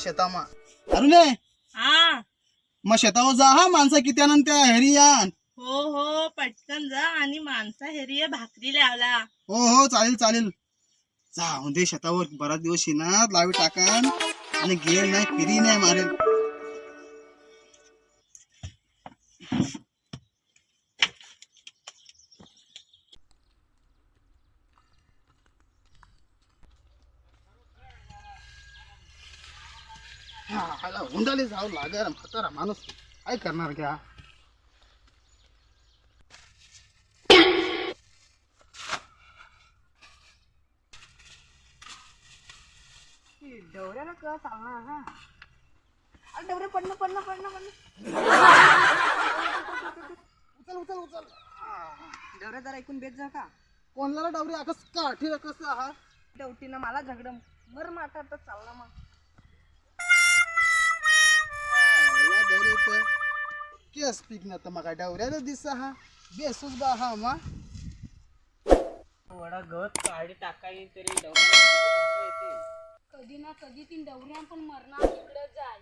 शेतामा. अरुणे हा. मग शेतावर जा हा माणसं किती आणन त्या हेरी यान हो हो पटकन जा आणि माणसा हेरी भाकरी लावला. हो हो चालेल चालेल. जाऊन दे शेतावर बराच दिवस शिनात लावी टाकान. आणि गेल नाही फिरी नाही मारेल. हा, ह्याला हुंडाले जाऊ लागेल म्हातारा माणूस. काय करणार घ्या डवऱ्याला कळ चालणार हा डवरे पडणं पडणं पडणं पडणं. उचल उचल उचल. डवऱ्या जरा ऐकून बेत जा का? कोणाला डावरी? आकस काठी कस हा डवटीनं मला झगड मर माता तर चालला मग. या डवरे केस पीक ना तर मग डवऱ्याला दिस हा. बेसूस बा हा मा. वडा गवत काढी टाकाय तरी डवऱ्या येते. कधी ना कधी ती डवऱ्या पण मरणार इकडे जाय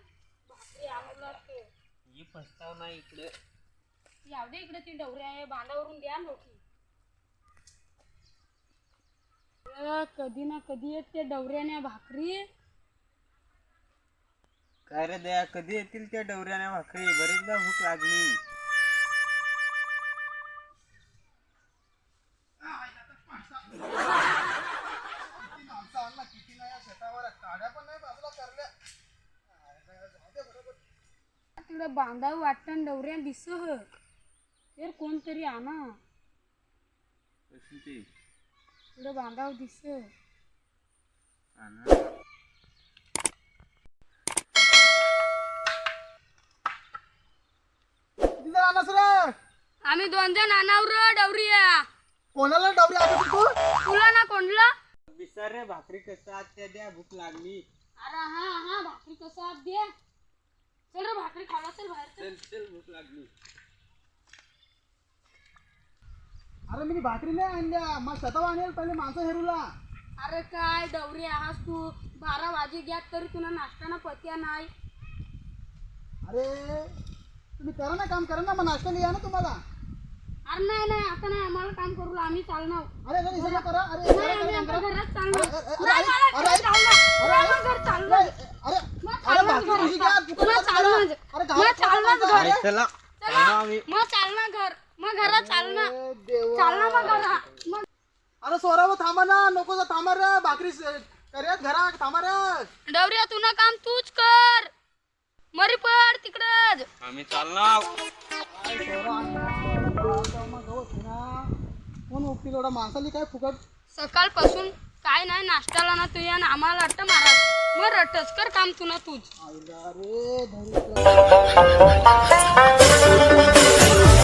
भाकरी आम्हाला ते ही पस्ताव नाही इकडे. यावदे इकडे ती डवऱ्या आहे बांधावरून द्या लोकी अ, कधी ना कधी येत त्या डवऱ्याने भाकरी. काय रे दया कधी येतील त्या डवऱ्याने भाकरी? बरेचदा भूक लागली. तिकडे बांधाव वाटतं डवऱ्या दिस. तर कोणतरी आणा. तिकडे बांधाव दिस. किती जण आणस रे. आम्ही दोन जण आणावर डवऱ्या कोणाला डावरी आकस तू? तुला ना कोणला? बिसार रे भाकरी कसं त्या द्या भूक लागली. अरे हा हा भाकरी कसं आत दे. चल रे भाकरी खावा चल बाहेर चल. चल भूक लागली. अरे मी भाकरी नाही आणल्या. मग शेतावर आणेल पहिले माणसं हेरूला. अरे काय डवरी आहास तू. बारा वाजे घ्या तरी तुला नाश्ताना पत्या नाही. अरे तुम्ही करा ना काम करा ना मग नाश्ता लिहा ना तुम्हाला. अरे नाही नाही आता नाही आम्हाला काम करू ला, आम्ही चालणार. अरे अरे सगळं करा अरे नाही आम्ही. घरात चालणार. अरे, नाही, मला घर चालणार. अरे, मला घर चालणार. अरे मग चालणार घर चालणार चालणार घर चला चला चालणार घर. घरात चालणार. अरे देवा. चालणार मग अरे सोराव थांबा ना नको जा थांबा रे भाकरी स- करूयात घरा थांबा रे. डवऱ्या तुला काम तूच कर. आम्ही चालणार. कोण उपटी एवढा माणसाली काय फुकट सकाळपासून काय नाही नाश्त्याला ना तू या ना आम्हाला अट्ट मारा. मग रटच कर काम तुला तूच आईला रे धरी